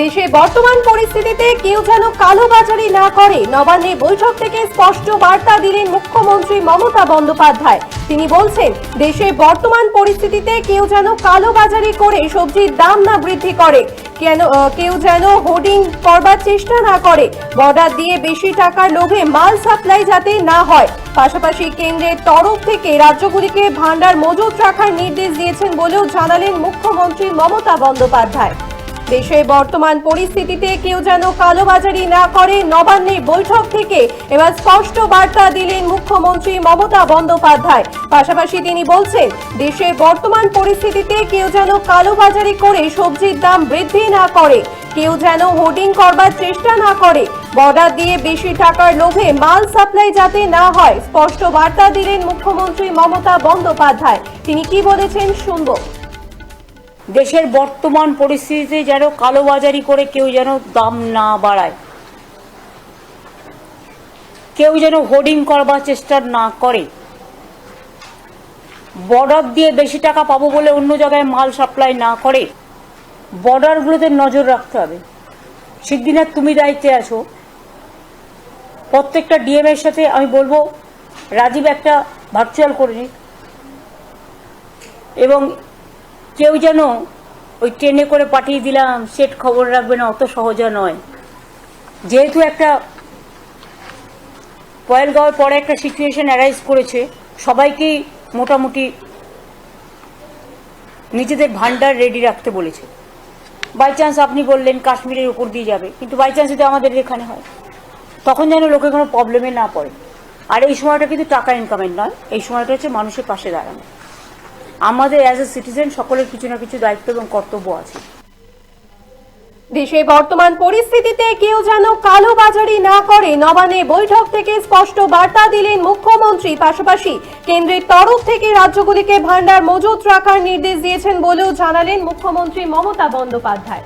দেশে বর্তমান পরিস্থিতিতে কেউ যেন কালোবাজারি না করে। নবান্নে বৈঠক থেকে স্পষ্ট বার্তা দিলেন মুখ্যমন্ত্রী মমতা বন্দ্যোপাধ্যায়। তিনি বলছেন, দেশে বর্তমান পরিস্থিতিতে কেউ যেন কালোবাজারি করে সবজির দাম না বৃদ্ধি করে। কেন কেউ যেন হোর্ডিং করবার চেষ্টা না করে। বর্ডার দিয়ে বেশি টাকার লোভে মাল সাপ্লাই যাতে না হয়। পাশাপাশি কেন্দ্রের তরফ থেকে রাজ্যগুলিকে ভান্ডার মজুত রাখার নির্দেশ দিয়েছেন বলেও জানালেন মুখ্যমন্ত্রী মমতা বন্দ্যোপাধ্যায়। দেশে বর্তমান পরিস্থিতিতে কেউ যেন কালোবাজারি না করে নবান্নে বৈঠক থেকে এবার স্পষ্ট বার্তা দিলেন মুখ্যমন্ত্রী মমতা বন্দ্যোপাধ্যায়। পাশাপাশি তিনি বলছেন, দেশের বর্তমান পরিস্থিতিতে কেউ যেন কালোবাজারি করে সবজির দাম বৃদ্ধি না করে, কেউ যেন হোর্ডিং করবার চেষ্টা না করে, বর্ডার দিয়ে বেশি টাকার লোভে মাল সাপ্লাই যাতে না হয়, স্পষ্ট বার্তা দিলেন মুখ্যমন্ত্রী মমতা বন্দ্যোপাধ্যায়। তিনি কি বলেছেন শুনব। দেশের বর্তমান পরিস্থিতিতে যেন কালোবাজারি করে কেউ যেন দাম না বাড়ায়। কেউ যেন হোর্ডিং করবার চেষ্টা না করে। বর্ডার দিয়ে বেশি টাকা পাবো বলে অন্য জায়গায় মাল সাপ্লাই না করে। বর্ডারগুলোতে নজর রাখতে হবে। সিদ্ধিনাথ তুমি দায়িত্বে আছো। প্রত্যেকটা ডিএম এর সাথে আমি বলব, রাজীব একটা ভার্চুয়াল করে নিক। এবং কেউ যেন ওই ট্রেনে করে পাঠিয়ে দিলাম, সেট খবর রাখবে না, অত সহজা নয়। যেহেতু একটা পয়েলগাঁওয়ের পরে একটা সিচুয়েশন অ্যারাইজ করেছে, সবাইকেই মোটামুটি নিজেদের ভান্ডার রেডি রাখতে বলেছে। বাই চান্স আপনি বললেন কাশ্মীরের উপর দিয়ে যাবে, কিন্তু বাই চান্স যদি আমাদের এখানে হয়। তখন যেন লোকে কোনো প্রবলেমে না পড়ে। আর এই সময়টা কিন্তু টাকা ইনকামের নয়, এই সময়টা হচ্ছে মানুষের পাশে দাঁড়ানো। আমাদের অ্যাজ এ সিটিজেন সকলের কিছু না কিছু দায়িত্ব এবং কর্তব্য আছে। দেশে বর্তমান পরিস্থিতিতে কেউ যেন কালোবাজারি না করে নবান্নে বৈঠক থেকে স্পষ্ট বার্তা দিলেন মুখ্যমন্ত্রী। পাশাপাশি কেন্দ্রের তরফ থেকে রাজ্যগুলিকে ভান্ডার মজুত রাখার নির্দেশ দিয়েছেন বলেও জানালেন মুখ্যমন্ত্রী মমতা বন্দ্যোপাধ্যায়।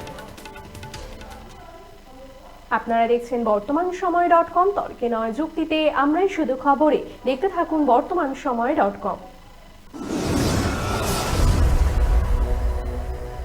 আপনারা দেখছেন বর্তমান সময় ডট কম, তর্কে নয় যুক্তিতে আমরাই শুধু খবরে। দেখতে থাকুন বর্তমান সময় ডট কম।